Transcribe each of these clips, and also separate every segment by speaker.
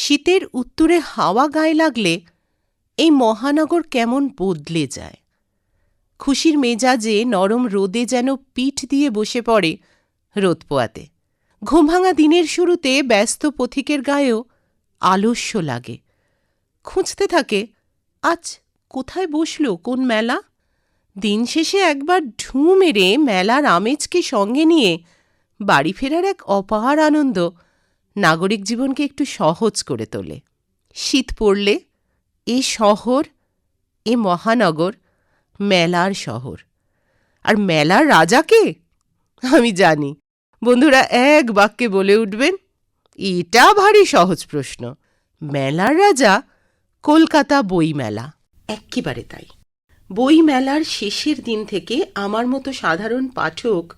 Speaker 1: শীতের উত্তরে হাওয়া গায়ে লাগলে এই মহানগর কেমন বদলে যায়। খুশির মেজাজে নরম রোদে যেন পিঠ দিয়ে বসে পড়ে রোদ পোয়াতে ঘুমভাঙা দিনের শুরুতে ব্যস্ত পথিকের গায়েও আলস্য লাগে। খুঁজতে থাকে, আজ কোথায় বসল কোন মেলা? দিন শেষে একবার ঢু মেরে মেলার আমেজকে সঙ্গে নিয়ে বাড়ি ফেরার এক অপার আনন্দ নাগরিক জীবনকে একটু সহজ করে তোলে। শীত পড়লে এ শহর, এ মহানগর মেলার শহর। আর মেলার রাজাকে আমি জানি। বন্ধুরা, এক বাক্যে বলে উঠবেন, এটা ভারী সহজ প্রশ্ন। মেলার রাজা কলকাতা বই মেলা এক্কেবারে তাই। বই মেলার শেষের দিন থেকে আমার মতো সাধারণ পাঠক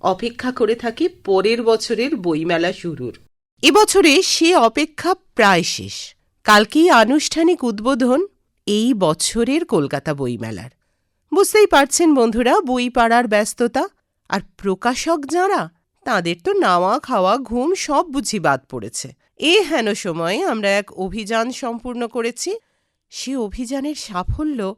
Speaker 1: অপেক্ষা করে থাকে পরের বছরের বইমেলা শুরুর। এবছরে সে অপেক্ষা প্রায় শেষ। কালকেই আনুষ্ঠানিক উদ্বোধন এই বছরের কলকাতা বইমেলার। বুঝতেই পারছেন বন্ধুরা বই পাড়ার ব্যস্ততা, আর প্রকাশক যাঁরা, তাদের তো নাওয়া খাওয়া, ঘুম সব বুঝি বাদ পড়েছে। এ হেন সময়ে আমরা এক অভিযান সম্পূর্ণ করেছি। সে অভিযানের সাফল্য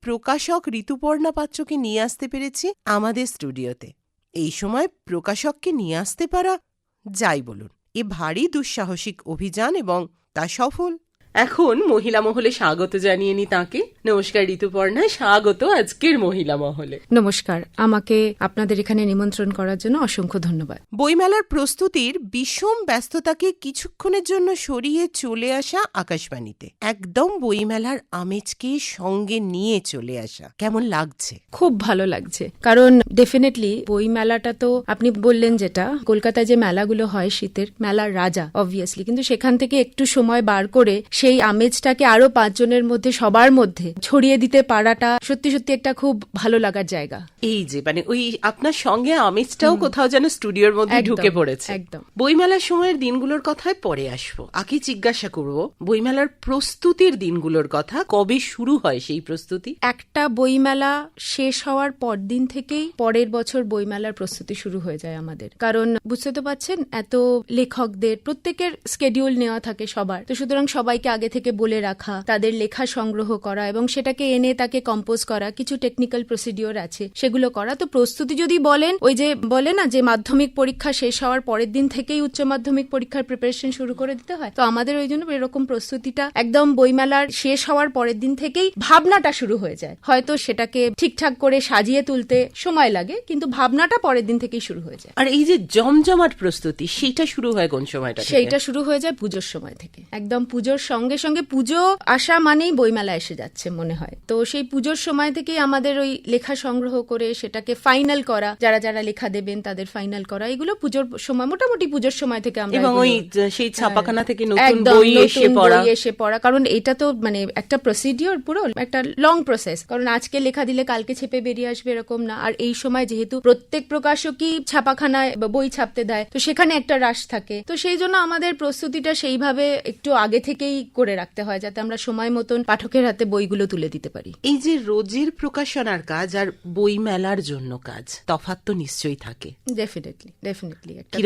Speaker 1: প্রকাশক ঋতুপর্ণা পাত্রকে নিয়ে আসতে পেরেছি আমাদের স্টুডিওতে। এই সময় প্রকাশককে নিয়ে আসতে পারা যাই বলুন। এ ভারী দুঃসাহসিক অভিযান এবং তা সফল। এখন মহিলা মহলে স্বাগত জানিয়ে নি তাকে। নমস্কার ঋতুপর্ণা। স্বাগত আজকের মহিলা মহলে।
Speaker 2: নমস্কার। আমাকে আপনাদের এখানে নিমন্ত্রণ করার জন্য অসংখ্য ধন্যবাদ।
Speaker 1: বইমেলার প্রস্তুতির বিষম ব্যস্ততাকে কিছুক্ষণের জন্য সরিয়ে চলে আসা আকাশবাণীতে। একদম বইমেলার আমেজকে সঙ্গে নিয়ে চলে আসা। কেমন লাগছে?
Speaker 2: খুব ভালো লাগছে। কারণ ডেফিনেটলি বই মেলাটা তো আপনি বললেন যেটা কলকাতায় যে মেলাগুলো হয় শীতের মেলার রাজা অবভিয়াসলি কিন্তু সেখান থেকে একটু সময় বার করে সেই আমেজটাকে আরও পাঁচজনের মধ্যে সবার মধ্যে ছড়িয়ে দিতে পারাটা সত্যি সত্যি একটা খুব ভালো লাগার জায়গা।
Speaker 1: এই যে মানে ওই আপনার সঙ্গে আমেজটাও কোথাও যেন স্টুডিওর মধ্যে ঢুকে পড়েছে।
Speaker 2: একদম।
Speaker 1: বইমেলার সময়ের দিনগুলোর কথায় পরে আসব। আগে জিজ্ঞাসা করব বইমেলার প্রস্তুতির দিনগুলোর কথা কবে শুরু হয় সেই প্রস্তুতি?
Speaker 2: একটা বইমেলা শেষ হওয়ার পর দিন থেকেই পরের বছর বইমেলার প্রস্তুতি শুরু হয়ে যায় আমাদের। কারণ বুঝতে তো পারছেন এত লেখকদের প্রত্যেকের স্কেডিউল নেওয়া থাকে সবার। তো সুতরাং সবাইকে আগে থেকে বলে রাখা তাদের লেখা সংগ্রহ করা এবং সেটাকে এনে তাকে কম্পোজ করা কিছু টেকনিক্যাল প্রসিডিওর আছে। সেগুলো করা। তো প্রস্তুতি যদি বলেন ওই যে বলে না যে মাধ্যমিক পরীক্ষা শেষ হওয়ার পরের দিন থেকেই উচ্চ মাধ্যমিক পরীক্ষার প্রিপারেশন শুরু করে দিতে হয়। তো আমাদের ওই জন্য এরকম প্রস্তুতিটা একদম বইমেলার শেষ হওয়ার পরের দিন থেকেই ভাবনাটা শুরু হয়ে যায়। হয়তো সেটাকে ঠিকঠাক করে সাজিয়ে তুলতে সময় লাগে কিন্তু ভাবনাটা পরের দিন থেকেই শুরু হয়ে যায়।
Speaker 1: আর এই যে জমজমাট প্রস্তুতি সেটা শুরু হয় কোন সময়টা?
Speaker 2: সেইটা শুরু হয়ে যায় পুজোর সময় থেকে। একদম পুজোর সঙ্গে সঙ্গে সঙ্গে পুজো আসা মানেই বইমেলা এসে যাচ্ছে মনে হয়। তো সেই পুজোর সময় থেকেই আমাদের ওই লেখা সংগ্রহ করে সেটাকে ফাইনাল করা যারা যারা লেখা দেবেন তাদের ফাইনাল করা এগুলো পুজোর সময় মোটামুটি পুজোর সময় থেকে আমরা
Speaker 1: এবং ওই সেই ছাপাখানা থেকে নতুন বই এসে পড়া।
Speaker 2: এসে পড়া। কারণ এটা তো মানে একটা প্রসিডিওর পুরো একটা লং প্রসেস কারণ আজকে লেখা দিলে কালকে ছেপে বেরিয়ে আসবে এরকম না। আর এই সময় যেহেতু প্রত্যেক প্রকাশকই ছাপাখানায় বা বই ছাপতে দেয় তো সেখানে একটা রাশ থাকে। তো সেই জন্য আমাদের প্রস্তুতিটা সেইভাবে একটু আগে থেকেই করে রাখতে হয় যাতে আমরা সময় মতন পাঠকের হাতে বইগুলো তুলে দিতে পারি।
Speaker 1: এই যে রোজের প্রকাশনার কাজ আর বই মেলার জন্য কাজ তফাৎ তো নিশ্চয়ই থাকে।
Speaker 2: ডেফিনেটলি ডেফিনেটলি একটা।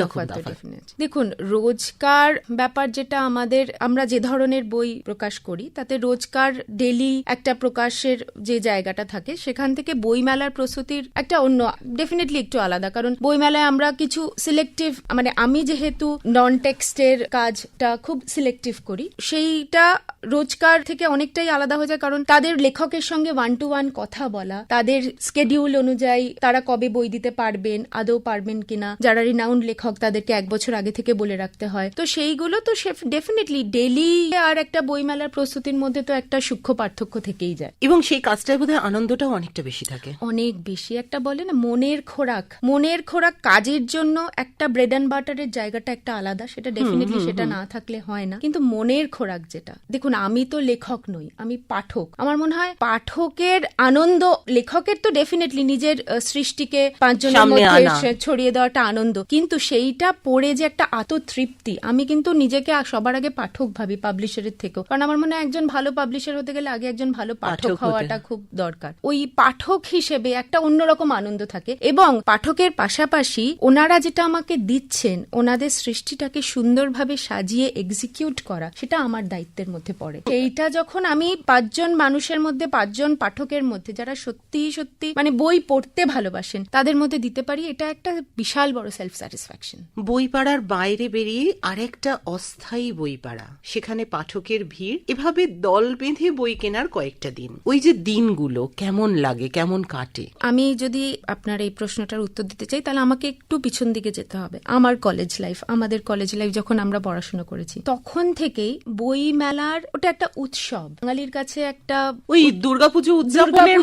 Speaker 2: দেখুন রোজকার ব্যাপার যেটা আমাদের আমরা যে ধরনের বই প্রকাশ করি তাতে রোজকার ডেলি একটা প্রকাশের যে জায়গাটা থাকে সেখান থেকে বইমেলার প্রস্তুতির একটা অন্য ডেফিনেটলি একটু আলাদা। কারণ বইমেলায় আমরা কিছু সিলেক্টিভ মানে আমি যেহেতু নন টেক্সটের কাজটা খুব সিলেক্টিভ করি সেইটা রোজকার থেকে অনেকটাই আলাদা হয়ে যায় কারণ তাদের লেখকের সঙ্গে ওয়ান টু ওয়ান কথা বলা তাদের স্কেডিউল অনুযায়ী তারা কবে বই দিতে পারবেন আদৌ পারবেন কিনা যারা রিনাউন্ড লেখক তাদেরকে এক বছর আগে থেকে বলে রাখতে হয়। তো সেইগুলো তো ডেফিনেটলি ডেলি আর একটা বইমেলার প্রস্তুতির মধ্যে তো একটা সূক্ষ্ম পার্থক্য থেকেই যায়।
Speaker 1: এবং সেই কাজটায় বোধহয় আনন্দটাও অনেকটা বেশি থাকে।
Speaker 2: অনেক বেশি। একটা বলে না মনের খোরাক। মনের খোরাক কাজের জন্য একটা ব্রেড অ্যান্ড বাটারের জায়গাটা একটা আলাদা সেটা ডেফিনেটলি সেটা না থাকলে হয় না। কিন্তু মনের খোরাক রাগ যেটা। দেখুন আমি তো লেখক নই আমি পাঠক। আমার মনে হয় পাঠকের আনন্দ লেখকের তো ডেফিনেটলি নিজের সৃষ্টিকে পাঁচজনের মধ্যে ছড়িয়ে দেওয়াটা আনন্দ। কিন্তু সেইটা পড়ে যে একটা আত্মতৃপ্তি আমি কিন্তু নিজেকে সবার আগে পাঠক ভাবি পাবলিশারের থেকেও। কারণ আমার মনে হয় একজন ভালো পাবলিশার হতে গেলে আগে একজন ভালো
Speaker 1: পাঠক
Speaker 2: পাঠক হওয়াটা খুব দরকার। ওই পাঠক হিসেবে একটা অন্যরকম আনন্দ থাকে এবং পাঠকের পাশাপাশি ওনারা যেটা আমাকে দিচ্ছেন ওনাদের সৃষ্টিটাকে সুন্দরভাবে সাজিয়ে এক্সিকিউট করা সেটা আমার দায়িত্বের মধ্যে পড়ে। এইটা যখন আমি পাঁচজন মানুষের মধ্যে পাঁচজন পাঠকের মধ্যে যারা সত্যি সত্যি মানে বই পড়তে ভালোবাসেন তাদের মধ্যে দিতে পারি এটা একটা বিশাল বড় সেলফ স্যাটিসফ্যাকশন
Speaker 1: বই পাড়ার বাইরে বেরিয়ে আরেকটা অস্থায়ী বই পাড়া। সেখানে পাঠকের ভিড় এভাবে দল বেঁধে বই কেনার কয়েকটা দিন। ওই যে দিনগুলো কেমন লাগে কেমন কাটে?
Speaker 2: আমি যদি আপনার এই প্রশ্নটার উত্তর দিতে চাই তাহলে আমাকে একটু পিছন দিকে যেতে হবে। আমার কলেজ লাইফ আমাদের কলেজ লাইফ যখন আমরা পড়াশোনা করেছি তখন থেকেই বই মেলার ওটা একটা উৎসব। বাঙালির কাছে একটা
Speaker 1: ওই দুর্গাপুজো উদযাপনের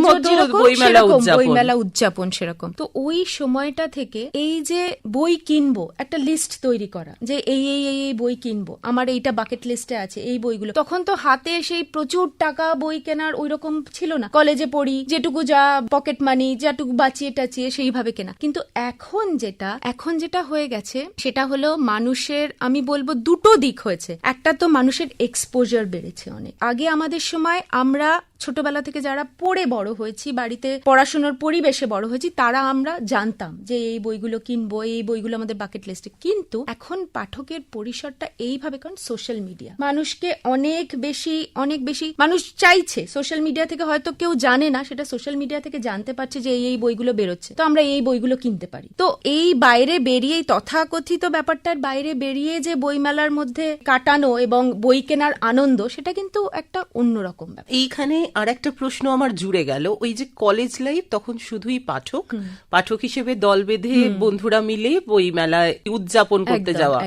Speaker 1: বইমেলা
Speaker 2: সেরকম
Speaker 1: উদযাপন।
Speaker 2: বইমেলা উদযাপন সেরকম। তো ওই সময়টা থেকে এই যে বই কিনবো একটা লিস্ট তৈরি করা যে এই এই এই এই বই কিনবো আমার এইটা বাকেট লিস্টে আছে এই বইগুলো। তখন তো হাতে সেই প্রচুর টাকা বই কেনার ওই রকম ছিল না। কলেজে পড়ি যেটুকু যা পকেট মানি যেটুকু বাঁচিয়ে টাচিয়ে সেইভাবে কেনা। কিন্তু এখন যেটা এখন যেটা হয়ে গেছে সেটা হলো মানুষের আমি বলব দুটো দিক হয়েছে। একটা তো মানুষের এক্সপোজার বেড়েছে অনেক। আগে আমাদের সময় আমরা ছোটবেলা থেকে যারা পড়ে বড় হয়েছি, বাড়িতে পড়াশোনার পরিবেশে বড় হয়েছি, তারা আমরা জানতাম যে এই বইগুলো কিনবো, এই বইগুলো আমাদের বাকেট লিস্টে কিন্তু এখন পাঠকের পরিসরটা এইভাবে, কারণ সোশ্যাল মিডিয়া মানুষকে অনেক বেশি অনেক বেশি, মানুষ চাইছে সোশ্যাল মিডিয়া থেকে, হয়তো কেউ জানে না, সেটা সোশ্যাল মিডিয়া থেকে জানতে পারছে যে এই এই বইগুলো বেরোচ্ছে। তো আমরা এই বইগুলো কিনতে পারি। তো এই বাইরে বেরিয়ে তথাকথিত ব্যাপারটার বাইরে বেরিয়ে যে বইমেলার মধ্যে কাটানো এবং বই কেনার আনন্দ সেটা কিন্তু একটা অন্যরকম ব্যাপার।
Speaker 1: এইখানে আর একটা প্রশ্ন আমার জুড়ে গেল। ওই যে কলেজ লাইফ তখন শুধুই পাঠক। পাঠক হিসেবে দল বেঁধে বন্ধুরা মিলে বই মেলায় উদযাপন করতে যাওয়া।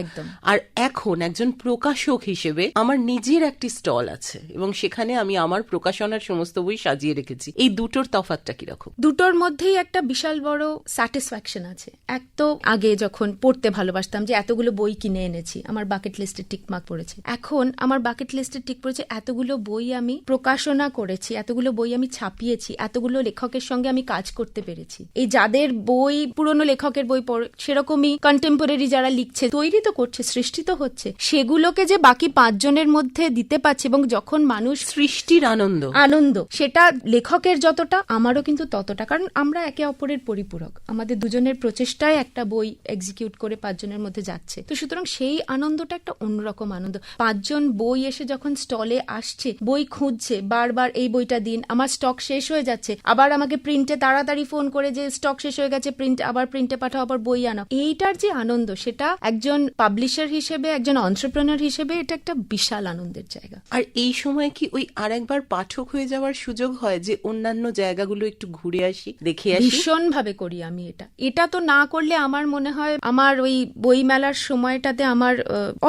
Speaker 1: আর এখন একজন প্রকাশক হিসেবে আমার নিজের একটি স্টল আছে এবং সেখানে আমি আমার প্রকাশনার সমস্ত বই সাজিয়ে রেখেছি। এই দুটোর তফাতটা কীরকম?
Speaker 2: দুটোর মধ্যেই একটা বিশাল বড় স্যাটিসফ্যাকশন আছে। এক তো আগে যখন পড়তে ভালোবাসতাম যে এতগুলো বই কিনে এনেছি আমার বাকেট লিস্টে টিকমার্ক পড়েছে। এখন আমার বাকেট লিস্টে ঠিক পড়েছে এতগুলো বই আমি প্রকাশনা করেছি এতগুলো বই আমি ছাপিয়েছি এতগুলো লেখকের সঙ্গে আমি কাজ করতে পেরেছি। এই যাদের বই পুরনো লেখকের বই পড়ে সেরকমই কন্টেম্পোরারি যারা লিখছে তৈরি তো করছে সৃষ্টি তো হচ্ছে সেগুলোকে যে বাকি পাঁচজনের মধ্যে দিতে পারছে এবং যখন মানুষ
Speaker 1: সৃষ্টির আনন্দ।
Speaker 2: আনন্দ সেটা লেখকের যতটা আমারও কিন্তু ততটা কারণ আমরা একে অপরের পরিপূরক। আমাদের দুজনের প্রচেষ্টায় একটা বই এক্সিকিউট করে পাঁচজনের মধ্যে যাচ্ছে। তো সুতরাং সেই আনন্দটা একটা অন্যরকম আনন্দ। পাঁচজন বই এসে যখন স্টলে আসছে বই খুঁজছে বারবার এই বইটা দিন আমার স্টক শেষ হয়ে যাচ্ছে। আবার আমাকে প্রিন্টে তাড়াতাড়ি ফোন করে যে স্টক শেষ হয়ে গেছে প্রিন্ট আবার প্রিন্টে পাঠাও আবার বই আনো। এইটার যে আনন্দ সেটা একজন পাবলিশার হিসেবে একজন অন্টারপ্রেনার হিসেবে এটা একটা বিশাল আনন্দের জায়গা।
Speaker 1: আর এই সময় কি ওই আরেকবার পাঠক হয়ে যাওয়ার সুযোগ হয় যে অন্যান্য জায়গাগুলো একটু ঘুরে আসি দেখে আসি?
Speaker 2: ভীষণ ভাবে করি আমি এটা। এটা তো না করলে আমার মনে হয় আমার ওই বই মেলার সময়টাতে আমার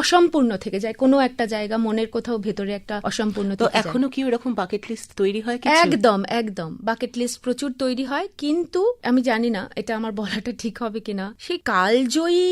Speaker 2: অসম্পূর্ণ থেকে যায় কোনো একটা জায়গা মনের কোথাও ভেতরে একটা অসম্পূর্ণ
Speaker 1: তো এখনও কি ওরকম বাকেট লিস্ট তৈরি হয়
Speaker 2: একদম একদম। বাকেট লিস্ট প্রচুর তৈরি হয় কিন্তু আমি জানি না এটা আমার বলাটা ঠিক হবে কিনা। সেই কালজয়ী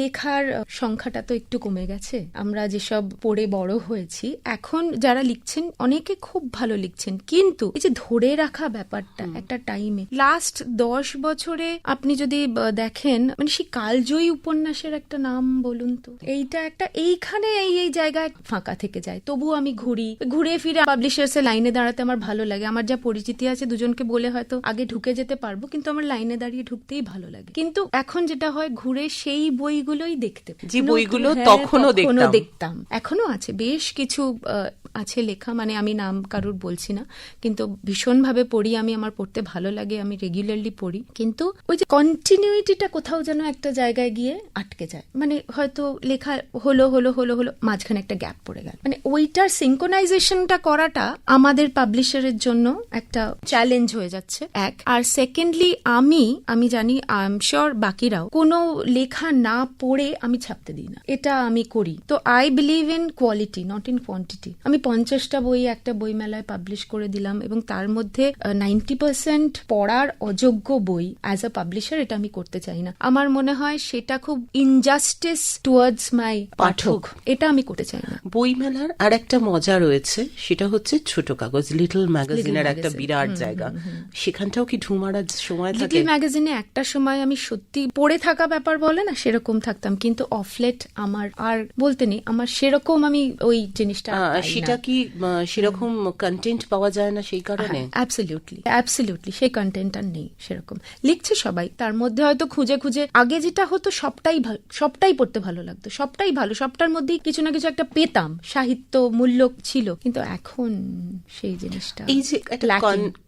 Speaker 2: লেখার সংখ্যাটা তো একটু কমে গেছে। আমরা যেসব পড়ে বড় হয়েছি এখন যারা লিখছেন অনেকে খুব ভালো লিখছেন। কিন্তু এই যে ধরে রাখা ব্যাপারটা একটা টাইমে লাস্ট দশ বছরে আপনি যদি দেখেন মানে সেই কালজয়ী উপন্যাসের একটা নাম বলুন তো। এইটা একটা এইখানে এই এই জায়গায় ফাঁকা থেকে যায়। তবু আমি ঘুরি। ঘুরে ফিরে পাবলিশার্স এর লাইনে দাঁড়াতে আমার ভালো লাগে। আমার যা পরিচিতি আছে দুজনকে বলে হয়তো আগে ঢুকে যেতে পারব কিন্তু আমার লাইনে দাঁড়িয়ে ঢুকতেই ভালো লাগে। কিন্তু এখন যেটা হয় ঘুরে সেই বইগুলোই দেখতে
Speaker 1: যে বইগুলো
Speaker 2: হ্যাঁ,
Speaker 1: তখনও দেখতাম।
Speaker 2: এখনও আছে। বেশ কিছু আছে লেখা মানে আমি নাম কারুর বলছি না কিন্তু ভীষণভাবে পড়ি। আমি আমার পড়তে ভালো লাগে আমি রেগুলারলি পড়ি। কিন্তু ওই যে কন্টিনিউটিটা কোথাও যেন একটা জায়গায় গিয়ে আটকে যায়। মানে হয়তো লেখা হলো হলো হলো হলো মাঝখানে একটা গ্যাপ পড়ে গেল। মানে ওইটার সিঙ্কোনাইজেশনটা করাটা আমাদের পাবলিশারের জন্য একটা চ্যালেঞ্জ হয়ে যাচ্ছে এক। আর সেকেন্ডলি আমি আমি জানি আই এম শিওর বাকিরাও কোনো লেখা না পড়ে আমি ছাপতে দিই না। এটা আমি করি। তো I believe in quality not in quantity আমি পঞ্চাশটা বই একটা বই মেলায় পাবলিশ করে দিলাম এবং তার মধ্যে নাইনটি পার্সেন্ট পড়ার অযোগ্য বই অ্যাজ আ পাবলিশার এটা আমি করতে চাই না। আমার মনে হয় সেটা খুব ইনজাস্টিস টুয়ার্ডস মাই পাঠক। এটা আমি করতে চাই না।
Speaker 1: বইমেলার আর একটা মজা রয়েছে সেটা হচ্ছে ছোট কাগজ লিটল ম্যাগাজিনের একটা বিরাট জায়গা। সেখানটাও কি ঢুমারার সময় থাকে?
Speaker 2: লিটল ম্যাগাজিনে একটা সময় আমি সত্যি পড়ে থাকা ব্যাপার বলে না সেরকম থাকতাম। কিন্তু অফলেট আমার আর বলতে নেই আমার সেরকম আমি ওই জিনিসটা
Speaker 1: সেটা কি সেরকম কন্টেন্ট পাওয়া যায় না সেই কারণে?
Speaker 2: অ্যাবসলিউটলি অ্যাবসলিউটলি সেই কন্টেন্ট আর নেই সেরকম। লিখছে সবাই তার মধ্যে হয়তো খুঁজে খুঁজে আগে যেটা হতো সবটাই সবটাই পড়তে ভালো লাগতো সবটাই ভালো সবটার মধ্যেই কিছু না কিছু একটা পেতাম। সাহিত্য মূল্য ছিল কিন্তু এখন সেই জিনিসটা
Speaker 1: এই যে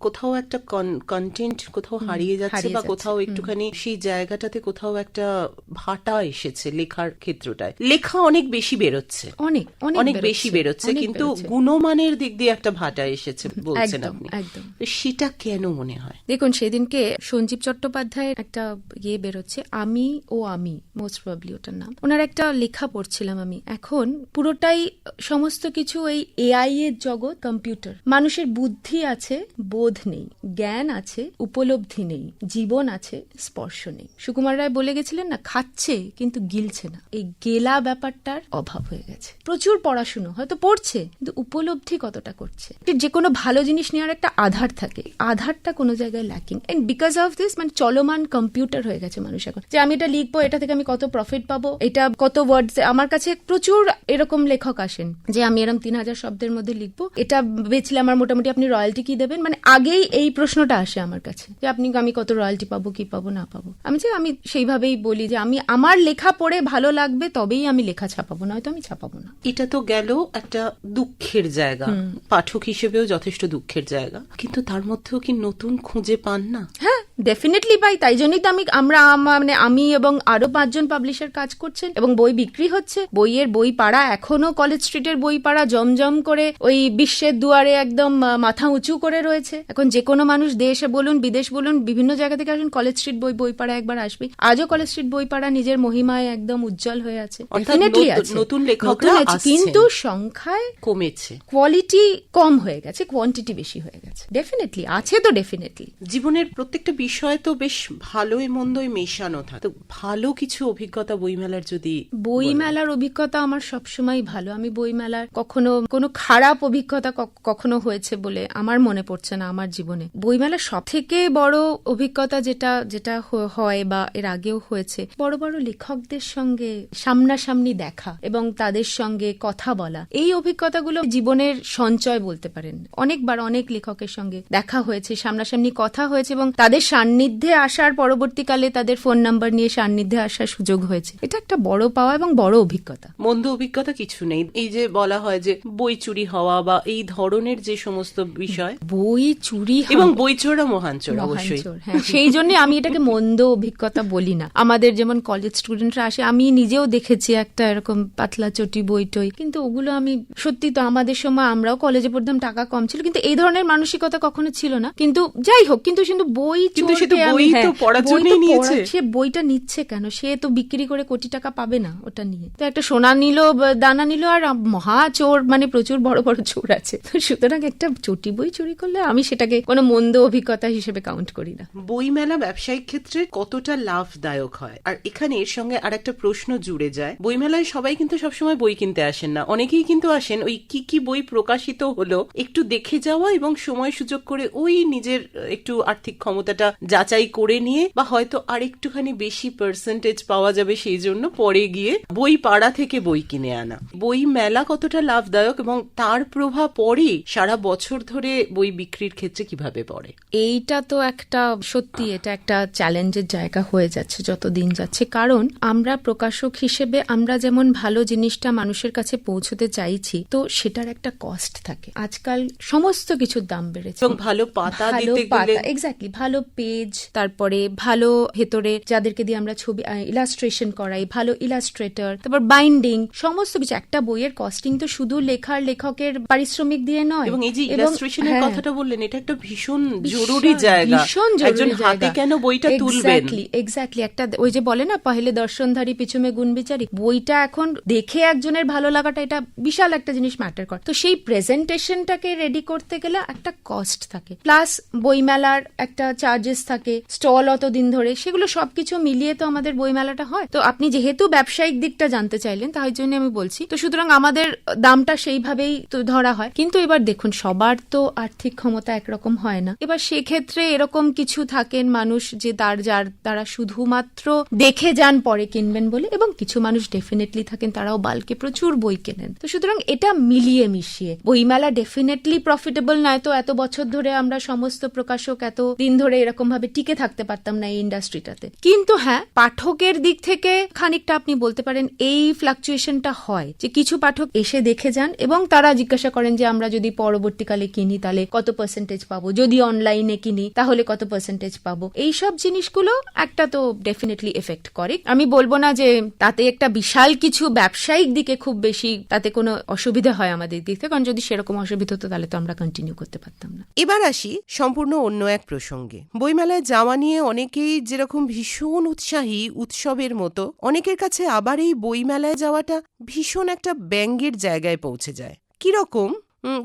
Speaker 1: কোথাও একটা কন্টেন্ট কোথাও হারিয়ে যাচ্ছে বা কোথাও একটুখানি সেই জায়গাটাতে কোথাও একটা ভাটা এসেছে লেখার ক্ষেত্রটায়। লেখা অনেক বেশি বেরোচ্ছে।
Speaker 2: অনেক অনেক
Speaker 1: অনেক বেশি বেরোচ্ছে কিন্তু গুণমানের দিক দিয়ে একটা ভাটা এসেছে বলছেন আপনি।
Speaker 2: একদম।
Speaker 1: সেটা কেন মনে হয়?
Speaker 2: দেখুন সেদিনকে সঞ্জীব চট্টোপাধ্যায়ের একটা ইয়ে বেরোচ্ছে আমি ও আমি মোস্ট প্রবলি ওটার নাম। ওনার একটা লেখা পড়ছিলাম আমি। এখন পুরোটাই সমস্ত কিছু এই এআই এর জগৎ কম্পিউটার মানুষের বুদ্ধি আছে, বোধ নেই, জ্ঞান আছে, উপলব্ধি নেই, জীবন আছে, স্পর্শ নেই। সুকুমার রায় বলে গেছিলেন না, খাচ্ছে কিন্তু গিলছে না। এই গেলা ব্যাপারটার অভাব হয়ে গেছে। প্রচুর পড়াশুনো, হয়তো পড়ছে, কিন্তু উপলব্ধি কতটা করছে? যে কোনো ভালো জিনিস নেওয়ার একটা আধার থাকে। আধারটা কোনো জায়গায় lacking and because of this মানে চলমান কম্পিউটার হয়ে গেছে মানুষ এখন। যে আমি এটা লিখব, এটা থেকে আমি কত প্রফিট পাবো, এটা কত ওয়ার্ডস আমার কাছে প্রচুর এরকম লেখক আসেন। যে আমি এরকম তিন হাজার শব্দের মধ্যে লিখব এটা বেচলে আমার মোটামুটি আপনি রয়্যালটি কি দেবেন? মানে আগেই এই প্রশ্নটা আসে আমার কাছে যে আপনি আমি কত রয়্যালটি পাবো কি পাবো না পাবো। আমি যে আমি সেইভাবেই বলি যে আমি আমার লেখা পড়ে ভালো লাগবে তবেই আমি লেখা ছাপাবো নয়তো আমি ছাপাবো না।
Speaker 1: এটা তো গেল একটা দুঃখের জায়গা পাঠক হিসেবেও যথেষ্ট দুঃখের জায়গা। কিন্তু তার মধ্যেও কি নতুন খুঁজে পান না?
Speaker 2: হ্যাঁ ডেফিনেটলি পাই। তাই জন্যই তো আমি আমরা আম- মানে আমি এবং আরও পাঁচজন পাবলিশার কাজ করছেন এবং বই বিক্রি হচ্ছে। বইয়ের বই পাড়া এখনও কলেজ স্ট্রিটের বই পাড়া জমজম করে ওই বিশ্বের দুয়ারে একদম মাথা উঁচু করে রয়েছে। এখন যে কোনো মানুষ দেশে বলুন বিদেশ বলুন বিভিন্ন জায়গা থেকে আসুন কলেজ স্ট্রিট বই বই পাড়া একবার আসবে আজও কলেজ স্ট্রিট বই পাড়া নিজের মহিমায় একদম উজ্জ্বল হয়ে আছে।
Speaker 1: নতুন-
Speaker 2: আছে।
Speaker 1: নতুন লেখকরা
Speaker 2: কিন্তু সংখ্যায়
Speaker 1: কমেছে।
Speaker 2: কোয়ালিটি কম হয়ে গেছে কোয়ান্টিটি বেশি হয়ে গেছে। ডেফিনেটলি আছে তো ডেফিনেটলি
Speaker 1: জীবনের প্রত্যেকটা বিষয় তো বেশ ভালোই মন্দই মেশানো থাকে। ভালো কিছু অভিজ্ঞতা বইমেলার যদি
Speaker 2: বইমেলার অভিজ্ঞতা আমার সবসময় ভালো আমি বই মেলার কখনো কোনো খারাপ অভিজ্ঞতা কখনো হয়েছে বলে আমার মনে পড়ছে না আমার জীবনে। বই মেলার সব থেকে বড় অভিজ্ঞতা যেটা যেটা হয় বা এর আগেও হয়েছে, বড় বড় লেখকদের সঙ্গে সামনাসামনি দেখা এবং তাদের সঙ্গে কথা বলা। এই অভিজ্ঞতাগুলো জীবনের সঞ্চয় বলতে পারেন। অনেকবার অনেক লেখকের সঙ্গে দেখা হয়েছে, সামনাসামনি কথা হয়েছে এবং তাদের সান্নিধ্যে আসার পরবর্তীকালে তাদের ফোন নাম্বার নিয়ে সান্নিধ্যে আসার সুযোগ হয়েছে। এটা একটা বড় পাওয়া এবং বড় অভিজ্ঞতা।
Speaker 1: মন্দ অভিজ্ঞতা কিছু নেই। এই যে বলা হয় যে বই চুরি হওয়া বা এই ধরনের যে সমস্ত বিষয়
Speaker 2: বই চুরি
Speaker 1: এবং বই চোরা মহান চোর অবশ্যই।
Speaker 2: হ্যাঁ। সেই জন্য আমি এটাকে মন্দ অভিজ্ঞতা বলি না। আমাদের যেমন কলেজ স্টুডেন্টরা আসে আমি নিজেও দেখেছি একটা এরকম পাতলা চটি বই টই কিন্তু ওগুলো আমি সত্যি তো আমাদের সময় আমরাও কলেজে পড়তাম টাকা কম ছিল কিন্তু এই ধরনের মানসিকতা কখনো ছিল না। কিন্তু যাই হোক কিন্তু কিন্তু বই
Speaker 1: কিন্তু সে তো বই তো
Speaker 2: হ্যাঁ,
Speaker 1: পড়ার জন্যই নিয়েছে।
Speaker 2: সে বইটা নিচ্ছে কেন? সে তো বিক্রি করে কোটি টাকা পাবে না ওটা নিয়ে। তো একটা সোনা নিল বা- দানা নিল আর মহা চোর মানে প্রচুর বড় বড় চোর আছে। তো সুতরাং একটা চটি বই চুরি করলে আমি সেটাকে কোনো মন্দ অভিজ্ঞতা হিসেবে কাউন্ট করি না।
Speaker 1: বইমেলা ব্যবসায়িক ক্ষেত্রে কতটা লাভদায়ক হয়? আর এখানে এর সঙ্গে আর একটা প্রশ্ন জুড়ে যায়। বইমেলায় সবাই কিন্তু সবসময় বই কিনতে আসেন না। অনেকেই কিন্তু আসেন ওই কি কি বই প্রকাশিত হলো একটু দেখে যাওয়া এবং সময় সুযোগ করে ওই নিজের একটু আর্থিক ক্ষমতাটা যাচাই করে নিয়ে বা হয়তো আর একটুখানি বেশি পার্সেন্টেজ পাওয়া যাবে সেই জন্য পরে গিয়ে বই পাড়া থেকে বই কিনে আনা। বই মেলা কতটা লাভদায়ক এবং তার প্রভাব পরে সারা বছর ধরে বই বিক্রির ক্ষেত্রে কীভাবে পড়ে?
Speaker 2: এইটা তো একটা সত্যি এটা একটা চ্যালেঞ্জের জায়গা হয়ে যাচ্ছে যত দিন যাচ্ছে। কারণ আমরা প্রকাশক হিসেবে আমরা যেমন ভালো জিনিসটা মানুষের কাছে পৌঁছতে চাইছি তো সেটার একটা কস্ট থাকে। আজকাল সমস্ত কিছুর দাম বেড়েছে।
Speaker 1: ভালো পাতা
Speaker 2: ভালো পাতা এক্স্যাক্টলি ভালো পেজ তারপরে ভালো ভেতরে যাদেরকে দিয়ে আমরা ছবি ইলাস্ট্রেশন করাই ভালো ইলাস্ট্রেটর তারপর বাইন্ডিং সমস্ত কিছু একটা বইয়ের কস্টিং তো শুধু লেখার লেখকের পারিশ্রমিক দিয়ে নয়
Speaker 1: এবং এই যে ইলাস্ট্রেশনের
Speaker 2: হ্যাঁ।
Speaker 1: কথাটা বললেন এটা একটা ভীষণ জরুরি জায়গা।
Speaker 2: ভীষণ জরুরি
Speaker 1: একজন হাতে কেন বইটা তুলবেন?
Speaker 2: Exactly, exactly. একটা ওই যে বলে না পহেলে দর্শনধারী পিছুমে গুণ বিচারি বইটা এখন দেখে একজনের ভালো লাগাটা এটা বিশাল একটা জিনিস ম্যাটার করে। তো সেই প্রেজেন্টেশনটাকে রেডি করতে গেলে একটা কস্ট থাকে। প্লাস বইমেলার একটা চার্জেস থাকে স্টল অতদিন ধরে সেগুলো সবকিছু মিলিয়ে তো আমাদের বইমেলাটা হয়। তো আপনি যেহেতু ব্যবসায়িক দিকটা জানতে চাইলেন তাই জন্য আমি বলছি। তো সুতরাং সুতরাং আমাদের দামটা সেইভাবেই ধরা হয়। কিন্তু এবার দেখুন, সবার তো আর্থিক ক্ষমতা একরকম হয় না। এবার সেক্ষেত্রে এরকম কিছু থাকেন মানুষ যে তার, যার তারা শুধুমাত্র দেখে যান, পরে কিনবেন বলে, এবং কিছু মানুষ ডেফিনেটলি থাকেন, তারাও বালকে প্রচুর বই কেনেন। তো সুতরাং এটা মিলিয়ে মিশিয়ে, বইমেলা ডেফিনেটলি প্রফিটেবল নয় তো এত বছর ধরে আমরা সমস্ত প্রকাশক এত দিন ধরে এরকম ভাবে টিকে থাকতে পারতাম না এই ইন্ডাস্ট্রিটাতে কিন্তু হ্যাঁ পাঠকের দিক থেকে খানিকটা আপনি বলতে পারেন, এই ফ্লাকচুয়েশনটা হয় যে কিছু পাঠক এসে দেখে যান এবং তারা জিজ্ঞাসা করেন যে, আমরা যদি পরবর্তীকালে কিনি, তাহলে কত পার্সেন্টেজ পাবো? যদি অনলাইনে কিনি, তাহলে কত পার্সেন্টেজ পাবো? এইসব জিনিসগুলো একটা তো ডেফিনেটলি এফেক্ট করে। আমি বলব না যে, তাতে একটা বিশাল কিছু ব্যবসায়িক দিকে খুব বেশি তাতে কোনো অসুবিধা হয় আমাদের দিক থেকে, কারণ যদি সেরকম অসুবিধা হতো, তাহলে তো আমরা কন্টিনিউ করতে পারতাম না।
Speaker 1: এবার আসি সম্পূর্ণ অন্য এক প্রসঙ্গে। বইমেলায় যাওয়া নিয়ে অনেকেই যেরকম ভীষণ উৎসাহী উৎসবের মতো, অনেকের কাছে আবার এই বইমেলায় যাওয়াটা ভীষণ একটা ব্যঙ্গের জায়গায় পৌঁছে যায়। কীরকম?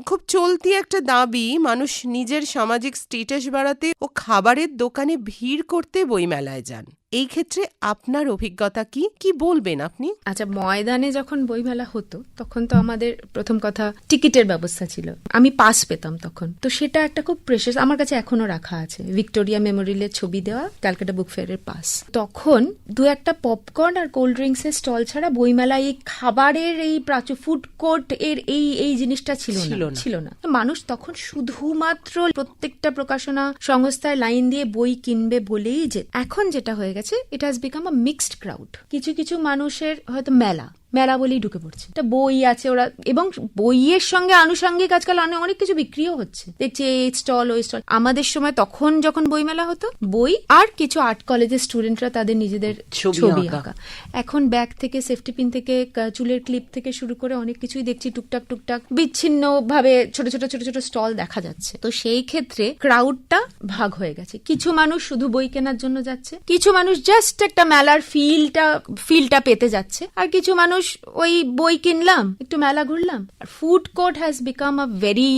Speaker 1: খুব চলতি একটা দাবি মানুষ নিজের সামাজিক স্টেটাস বাড়াতে ও খাবারের দোকানে ভিড় করতে বইমেলায় যান। এই ক্ষেত্রে আপনার অভিজ্ঞতা কি? কি বলবেন আপনি?
Speaker 2: আচ্ছা ময়দানে যখন বইমেলা হতো তখন তো আমাদের প্রথম কথা টিকিটের ব্যবস্থা ছিল। আমি পাস পেতাম তখন। তো সেটা একটা খুব প্রেশাস আমার কাছে এখনও রাখা আছে। ভিক্টোরিয়া মেমোরিয়ালের ছবি দেওয়া ক্যালকাটা বুক ফেয়ারের পাস। তখন দু একটা পপকর্ন আর কোল্ড ড্রিঙ্কস এর স্টল ছাড়া বইমেলায় এই খাবারের এই প্রাচুর ফুড কোর্ট এর এই এই জিনিসটা ছিল
Speaker 1: ছিল
Speaker 2: না। ছিল না। মানুষ তখন শুধুমাত্র প্রত্যেকটা প্রকাশনা সংস্থায় লাইন দিয়ে বই কিনবে বলেই যে এখন যেটা হয়ে গেছে it has become a mixed crowd কিছু কিছু মানুষের হয়তো মেলা মেলা বলেই ঢুকে পড়ছে। একটা বই আছে ওরা এবং বইয়ের সঙ্গে আনুষঙ্গিক আজকাল অনেক অনেক কিছু বিক্রিও হচ্ছে। দেখছি এই স্টল ওই স্টল। আমাদের সময় তখন যখন বই মেলা হতো বই আর কিছু আর্ট কলেজের স্টুডেন্টরা তাদের নিজেদের
Speaker 1: ছবি। আঁকা।
Speaker 2: এখন ব্যাগ থেকে সেফটি পিন থেকে চুলের ক্লিপ থেকে শুরু করে অনেক কিছুই দেখছি টুকটাক টুকটাক। বিচ্ছিন্ন ভাবে ছোট ছোট ছোট ছোট স্টল দেখা যাচ্ছে। তো সেই ক্ষেত্রে ক্রাউডটা ভাগ হয়ে গেছে। কিছু মানুষ শুধু বই কেনার জন্য যাচ্ছে কিছু মানুষ জাস্ট একটা মেলার ফিলটা ফিলটা পেতে যাচ্ছে আর কিছু মানুষ ওই বই কিনলাম একটু মেলা ঘুরলাম। আর food court has become a very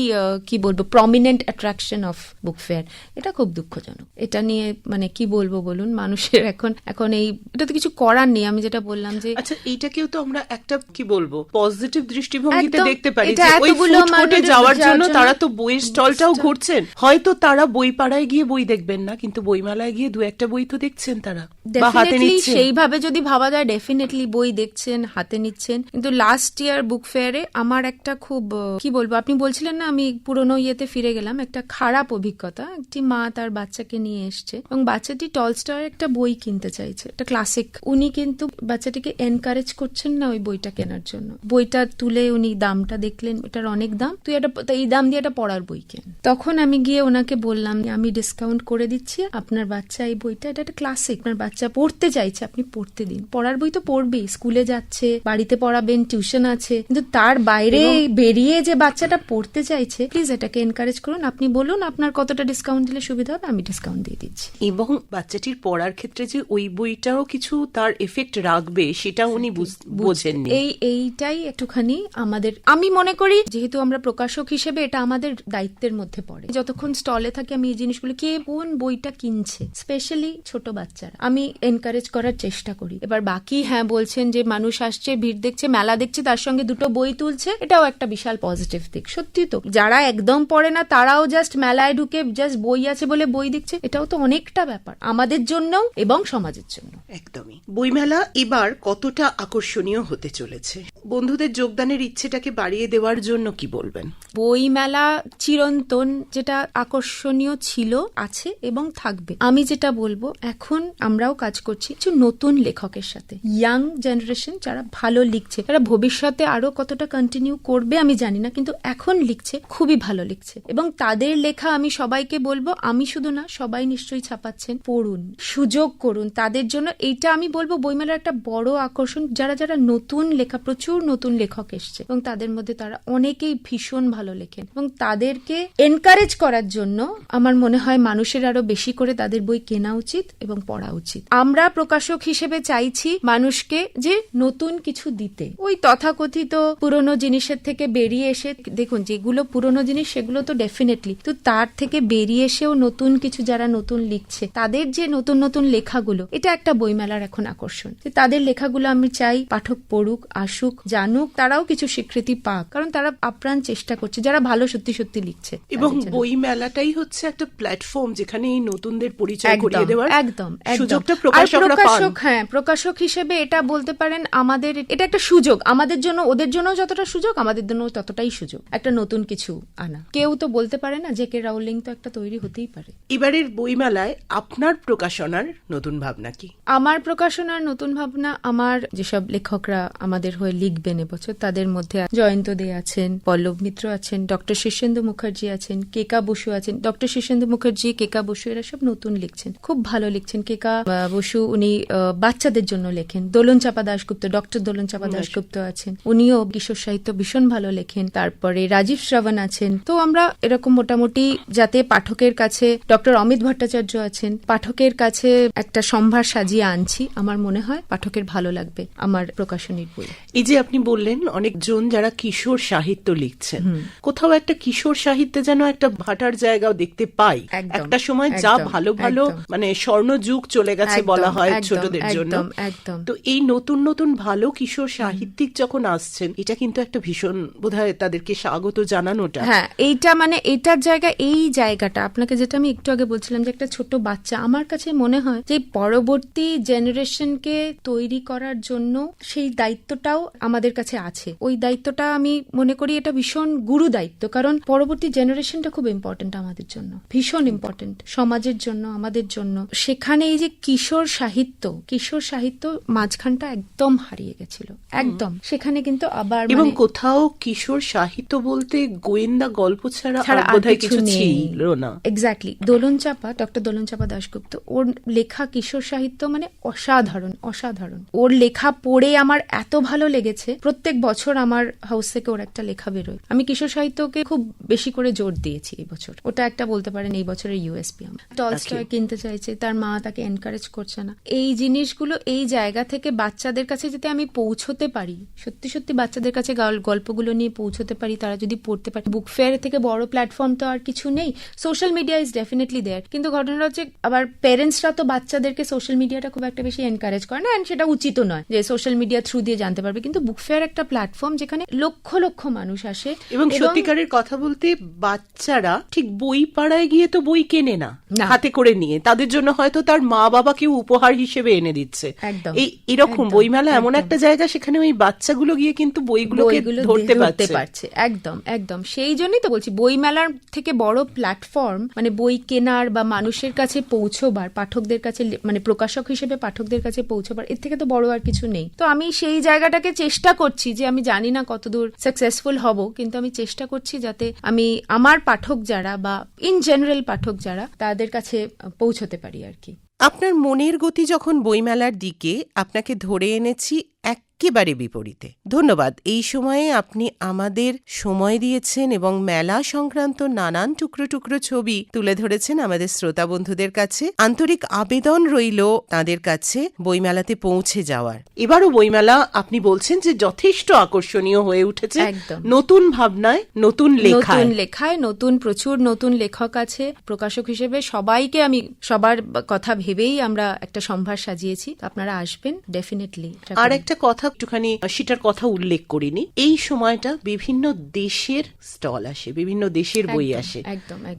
Speaker 2: কি বলব prominent attraction of book fair এটা খুব দুঃখজনক। এটা নিয়ে মানে কি বলব বলুন মানুষের এখন এখন এই এটা তো কিছু করার নেই। আমি যেটা বললাম যে
Speaker 1: আচ্ছা এইটাকেও তো আমরা একটা কি বলব পজিটিভ দৃষ্টিভঙ্গিতে দেখতে পারি যে ওই ফুড কোর্টে যাওয়ার জন্য
Speaker 2: জন্য-
Speaker 1: তারা তো বইয়ের স্টলটাও ঘুরছেন। হয়তো তারা বই পাড়ায় গিয়ে বই দেখবেন না কিন্তু বইমেলায় গিয়ে দু একটা বই তো দেখছেন তারা বা হাতে নিচ্ছেন।
Speaker 2: সেইভাবে যদি ভাবা যায় ডেফিনেটলি বই দেখছেন হাতে নিচ্ছেন। কিন্তু লাস্ট ইয়ার বুক ফেয়ারে আমার একটা খুব, কি বলব, আপনি বলছিলেন না আমি পুরনো ইয়েতে ফিরে গেলাম, একটা খারাপ অভিজ্ঞতা। একটি মা তার বাচ্চাকে নিয়ে এসছে এবং বাচ্চাটি টলস্টয়ের একটা বই কিনতে চাইছে, একটা ক্লাসিক উনি কিন্তু বাচ্চাটিকে এনকারেজ করছেন না ওই বইটা কেনার জন্য। বইটা তুলে উনি দামটা দেখলেন, এটার অনেক দাম। তুই তা এই দাম দিয়ে একটা পড়ার বই কেন? তখন আমি গিয়ে ওনাকে বললাম, আমি ডিসকাউন্ট করে দিচ্ছি, আপনার বাচ্চা এই বইটা, এটা একটা ক্লাসিক আপনার বাচ্চা পড়তে চাইছে, আপনি পড়তে দিন। পড়ার বই তো পড়বেই, স্কুলে যাচ্ছে বাড়িতে পড়াবেন টিউশন আছে কিন্তু তার বাইরে বেরিয়ে যে বাচ্চাটা পড়তে চাইছে প্লিজ এটাকে এনকারেজ করুন। আপনি বলুন আপনার কতটা ডিসকাউন্ট দিলে সুবিধা হবে আমি ডিসকাউন্ট দিয়ে দিচ্ছি।
Speaker 1: এবং বাচ্চাটির পড়ার ক্ষেত্রে যে ওই বইটাও কিছু তার এফেক্ট রাখবে সেটা উনি বুঝ- বোঝেননি।
Speaker 2: এই এইটাই একটুখানি আমাদের আমি মনে করি যেহেতু আমরা প্রকাশক হিসেবে এটা আমাদের দায়িত্বের মধ্যে পড়ে। যতক্ষণ স্টলে থাকে আমি এই জিনিসগুলো কে কোন বইটা কিনছে স্পেশালি ছোট বাচ্চারা আমি এনকারেজ করার চেষ্টা করি। এবার বাকি হ্যাঁ বলছেন যে মানুষ আসছে ভিড় দেখছে মেলা দেখছে তার সঙ্গে দুটো বই তুলছে এটাও একটা বিশাল পজিটিভ দিক। সত্যি তো যারা একদম পড়ে না তারাও জাস্ট মেলায় ঢুকে জাস্ট বই আছে বলে বই দেখছে এটাও তো অনেকটা ব্যাপার আমাদের জন্যও এবং সমাজের জন্য।
Speaker 1: একদমই। বইমেলা এবার কতটা আকর্ষণীয় হতে চলেছে? বন্ধুদের যোগদানের ইচ্ছেটাকে বাড়িয়ে দেওয়ার জন্য কি বলবেন?
Speaker 2: বইমেলা চিরন্তন যেটা আকর্ষণীয় ছিল আছে এবং থাকবে। আমি যেটা বলব এখন আমরাও কাজ করছি কিছু নতুন লেখকের সাথে। ইয়াং জেনারেশন যারা ভালো লিখছে। তারা ভবিষ্যতে আরও কতটা কন্টিনিউ করবে আমি জানি না, কিন্তু এখন লিখছে, খুবই ভালো লিখছে। এবং তাদের লেখা আমি সবাইকে বলব, আমি শুধু না, সবাই নিশ্চয়ই ছাপাচ্ছেন। পড়ুন, সুযোগ করুন। তাদের জন্য এইটা আমি বলব, বইমেলার একটা বড় আকর্ষণ। যারা যারা নতুন লেখা, প্রচুর নতুন লেখক এসছে, এবং তাদের মধ্যে তারা অনেকেই ভীষণ ভালো লেখেন। এবং তাদেরকে এনকারেজ করার জন্য আমার মনে হয় মানুষের আরও বেশি করে তাদের বই কেনা উচিত এবং পড়া উচিত। আমরা প্রকাশক হিসেবে চাইছি মানুষকে যে নতুন কিছু দিতে। ওই তথাকথিত পুরনো জিনিসের থেকে বেরিয়ে এসে দেখুন যেগুলো পুরনো জিনিস সেগুলো তো ডেফিনেটলি তো তার থেকে বেরিয়ে এসেও নতুন কিছু যারা নতুন লিখছে তাদের যে নতুন নতুন লেখাগুলো এটা একটা বইমেলার এখন আকর্ষণ। যে তাদের লেখাগুলো আমি চাই পাঠক পড়ুক আসুক জানুক তারাও কিছু স্বীকৃতি পাক কারণ তারা আপ্রাণ চেষ্টা করছে যারা ভালো সত্যি সত্যি লিখছে
Speaker 1: এবং বই মেলাটাই হচ্ছে একটা প্ল্যাটফর্ম যেখানে এই নতুনদের পরিচয় করিয়ে দেওয়ার
Speaker 2: একদম একদম।
Speaker 1: সুযোগটা প্রকাশকরা
Speaker 2: প্রকাশক হ্যাঁ প্রকাশক হিসেবে এটা বলতে পারেন আমাদের এটা একটা সুযোগ আমাদের জন্য ওদের জন্য যতটা সুযোগ আমাদের জন্য ততটাই সুযোগ। একটা নতুন কিছু আনা। কেউ তো বলতে পারে না যে কে রাউলিং তো একটা তৈরি হতেই পারে।
Speaker 1: এবারের বইমেলায় আপনার প্রকাশনার নতুন ভাবনা কি?
Speaker 2: আমার প্রকাশনার নতুন ভাবনা আমার যেসব লেখকরা আমাদের হয়ে লিখবেন এবছর তাদের মধ্যে জয়ন্ত দে আছেন পল্লব মিত্র আছেন ডক্টর শীর্ষেন্দু মুখার্জি আছেন কেকা বসু আছেন। ডক্টর শীর্ষেন্দু মুখার্জি কেকা বসু এরা সব নতুন লিখছেন। খুব ভালো লিখছেন কেকা বসু। উনি বাচ্চাদের জন্য লেখেন। দোলন চাপা দাশগুপ্ত ডক্টর দোলন চাপা দাশগুপ্ত আছেন। উনিও কিশোর সাহিত্য ভীষণ ভালো লেখেন। তারপরে রাজীব শ্রাবণ আছেন। তো আমরা এরকম মোটামুটি যাতে পাঠকের কাছে ডক্টর অমিত ভট্টাচার্য আছেন পাঠকের কাছে একটা সম্ভার সাজিয়ে আনছি। আমার মনে হয় পাঠকের ভালো লাগবে আমার প্রকাশনীর বই।
Speaker 1: এই যে আপনি বললেন অনেকজন যারা কিশোর সাহিত্য লিখছেন কোথাও একটা কিশোর সাহিত্যে যেন একটা ভাটার জায়গাও দেখতে পাই। একটা সময় যা ভালো ভালো মানে স্বর্ণ যুগ চলে গেছে বলা হয় ছোটদের জন্য।
Speaker 2: একদম, একদম।
Speaker 1: তো এই নতুন নতুন ভালো কিশোর সাহিত্যিক যখন আসছেন এটা কিন্তু একটা ভীষণ বোধহয় তাদেরকে স্বাগত জানানোটা।
Speaker 2: হ্যাঁ এইটা মানে এটার জায়গা এই জায়গাটা আপনাকে যেটা আমি একটু আগে বলছিলাম যে একটা ছোট বাচ্চা আমার কাছে মনে হয় যে পরবর্তী জেনারেশনকে তৈরি করার জন্য সেই দায়িত্বটাও আমাদের কাছে আছে। ওই দায়িত্বটা আমি মনে করি এটা ভীষণ গুরু দায়িত্ব কারণ পরবর্তী জেনারেশনটা খুব ইম্পর্টেন্ট আমাদের জন্য ভীষণ ইম্পর্টেন্ট সমাজের জন্য আমাদের জন্য। সেখানে এই যে কিশোর সাহিত্য কিশোর সাহিত্য মাঝখানটা একদম হারিয়ে গেছিল একদম। সেখানে কিন্তু আবার
Speaker 1: এবং
Speaker 2: মানে-
Speaker 1: কোথাও কিশোর সাহিত্য বলতে গোয়েন্দা গল্প ছাড়া বোধহয়
Speaker 2: কিছু
Speaker 1: ছিল না।
Speaker 2: এক্স্যাক্টলি দোলন চাপা ডক্টর দোলন চাপা দাশগুপ্ত ওর লেখা কিশোর সাহিত্য মানে অসাধারণ অসাধারণ। ওর লেখা পড়ে আমার এত ভালো লেগেছে প্রত্যেক বছর আমার হাউস থেকে ওর একটা লেখা বেরোয়। আমি কিশোর সাহিত্যকে খুব বেশি করে জোর দিয়েছি এই বছর। ওটা একটা বলতে পারেন এই বছরের ইউএসপি আমার টলস্টয় কিনতে চাইছে তার মা তাকে এনকারেজ করছে না। এই জিনিসগুলো এই জায়গা থেকে বাচ্চাদের কাছে যাতে আমি পৌঁছতে পারি? সত্যি সত্যি বাচ্চাদের কাছে গল্পগুলো নিয়ে পৌঁছতে পারি তারা যদি পড়তে পারে। বুক ফেয়ার থেকে বড় প্ল্যাটফর্ম তো আর কিছু নেই। Social media is definitely there কিন্তু ঘটনাটা হচ্ছে আবার প্যারেন্টসরা তো বাচ্চাদেরকে সোশ্যাল মিডিয়াটা খুব একটা বেশি এনকারেজ করে না অ্যান্ড সেটা উচিত নয় যে সোশ্যাল মিডিয়া থ্রু দিয়ে জানতে পারবে। কিন্তু বুক ফেয়ার একটা প্ল্যাটফর্ম যেখানে লক্ষ লক্ষ মানুষ আসে
Speaker 1: এবং সত্যিকারের কথা বলতে বাচ্চারা ঠিক বই পাড়ায় গিয়ে তো বই কেনে না। হাতে করে নিয়ে। তাদের জন্য হয়তো তার মা বাবাকেও উপহার হিসেবে এনে দিচ্ছে।
Speaker 2: একদম,
Speaker 1: এই এরকম বইমেলা এমন একটা জায়গা সেখানে ওই বাচ্চাগুলো গিয়ে কিন্তু বইগুলোকে
Speaker 2: বইগুলো
Speaker 1: ধরতে
Speaker 2: ধরতে
Speaker 1: পারছে।
Speaker 2: পারছে একদম একদম। সেই জন্যই তো বলছি বই মেলার থেকে বড় প্ল্যাটফর্ম মানে বই কেনার বা মানুষের কাছে পৌঁছবার পাঠকদের কাছে লে- মানে প্রকাশক হিসেবে পাঠকদের কাছে পৌঁছবার এর থেকে তো বড় আর কিছু নেই। তো আমি সেই জায়গাটাকে চেষ্টা করছি যে আমি জানি না কতদূর সাকসেসফুল হব কিন্তু আমি চেষ্টা করছি যাতে আমি আমার পাঠক যারা বা ইন জেনারেল পাঠক যারা তাদের কাছে পৌঁছতে পারি আর কি।
Speaker 1: আপনার মনের গতি যখন বইমেলার দিকে আপনাকে ধরে এনেছি একেবারে বিপরীতে। ধন্যবাদ। এই সময়ে আপনি আমাদের সময় দিয়েছেন এবং মেলা সংক্রান্ত নানান টুকরো টুকরো ছবি তুলে ধরেছেন আমাদের শ্রোতা বন্ধুদের কাছে। আন্তরিক আবেদন রইল তাদের কাছে বইমেলাতে পৌঁছে যাওয়ার। এবারও বইমেলা আপনি বলছেন যে যথেষ্ট আকর্ষণীয় হয়ে উঠেছে। নতুন ভাবনায় নতুন লেখায়
Speaker 2: নতুন লেখায়। নতুন প্রচুর নতুন লেখক আছে। প্রকাশক হিসেবে সবাইকে আমি সবার কথা ভেবেই আমরা একটা সম্ভার সাজিয়েছি। আপনারা আসবেন ডেফিনেটলি
Speaker 1: আর একটা কথা একটুখানি সেটার কথা উল্লেখ করিনি। এই সময়টা বিভিন্ন দেশের স্টল আসে বিভিন্ন দেশের বই আসে।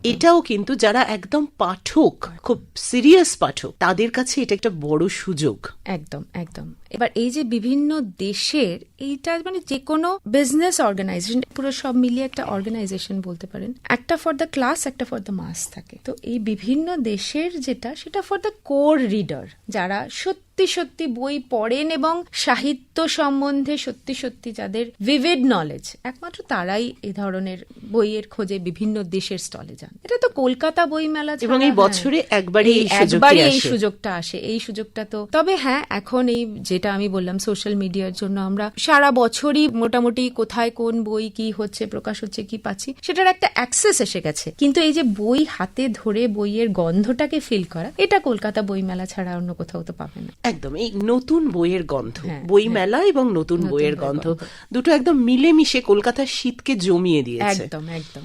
Speaker 1: এটাও কিন্তু যারা একদম পাঠক খুব সিরিয়াস পাঠক তাদের কাছে এটা একটা বড় সুযোগ।
Speaker 2: একদম একদম। এবার এই যে বিভিন্ন দেশের এইটা মানে যে কোনো বিজনেস অর্গানাইজেশন পুরো সব মিলিয়ে একটা অর্গানাইজেশন বলতে পারেন। একটা ফর দ্য ক্লাস একটা ফর দ্য মাস থাকে। তো এই বিভিন্ন দেশের যেটা সেটা ফর দ্য কোর রিডার যারা সত্যি সত্যি বই পড়েন এবং সাহিত্য সম্বন্ধে সত্যি সত্যি যাদের ভিভিড নলেজ একমাত্র তারাই এই ধরনের বইয়ের খোঁজে বিভিন্ন দেশের স্টলে যান। এটা তো কলকাতা বই মেলা
Speaker 1: এবং এই। বছরে একবারই
Speaker 2: একবারই এই সুযোগটা আসে। এই সুযোগটা তো তবে হ্যাঁ এখন এই যে যেটা আমি বললাম সোশ্যাল মিডিয়ার জন্য আমরা সারা বছরই মোটামুটি কোথায় কোন বই কি হচ্ছে প্রকাশ হচ্ছে কি পাচ্ছি সেটার একটা অ্যাক্সেস এসে গেছে। কিন্তু এই যে বই হাতে ধরে বইয়ের গন্ধটাকে ফিল করা এটা কলকাতা বইমেলা ছাড়া অন্য কোথাও তো পাবে না।
Speaker 1: একদম এই নতুন বইয়ের গন্ধ
Speaker 2: হ্যাঁ,
Speaker 1: বই মেলা এবং নতুন বইয়ের গন্ধ। দুটো একদম মিলেমিশে কলকাতার শীতকে জমিয়ে দিয়েছে।
Speaker 2: একদম একদম।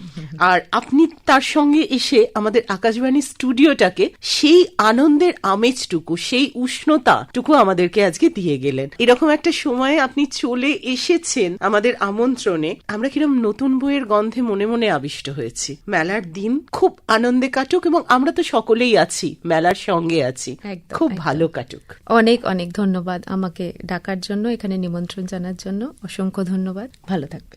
Speaker 1: আর আপনি তার সঙ্গে এসে আমাদের আকাশবাণী স্টুডিওটাকে সেই আনন্দের আমেজটুকু সেই উষ্ণতাটুকু আমাদেরকে আজকে দিয়ে গেলেন। এরকম একটা সময়ে আপনি চলে এসেছেন আমাদের আমন্ত্রণে। আমরা কিরম নতুন বইয়ের গন্ধে মনে মনে আবিষ্ট হয়েছি। মেলার দিন খুব আনন্দে কাটুক এবং আমরা তো সকলেই আছি মেলার সঙ্গে আছি। খুব ভালো কাটুক।
Speaker 2: অনেক অনেক ধন্যবাদ আমাকে ডাকার জন্য এখানে নিমন্ত্রণ জানার জন্য। অসংখ্য ধন্যবাদ। ভালো থাকবে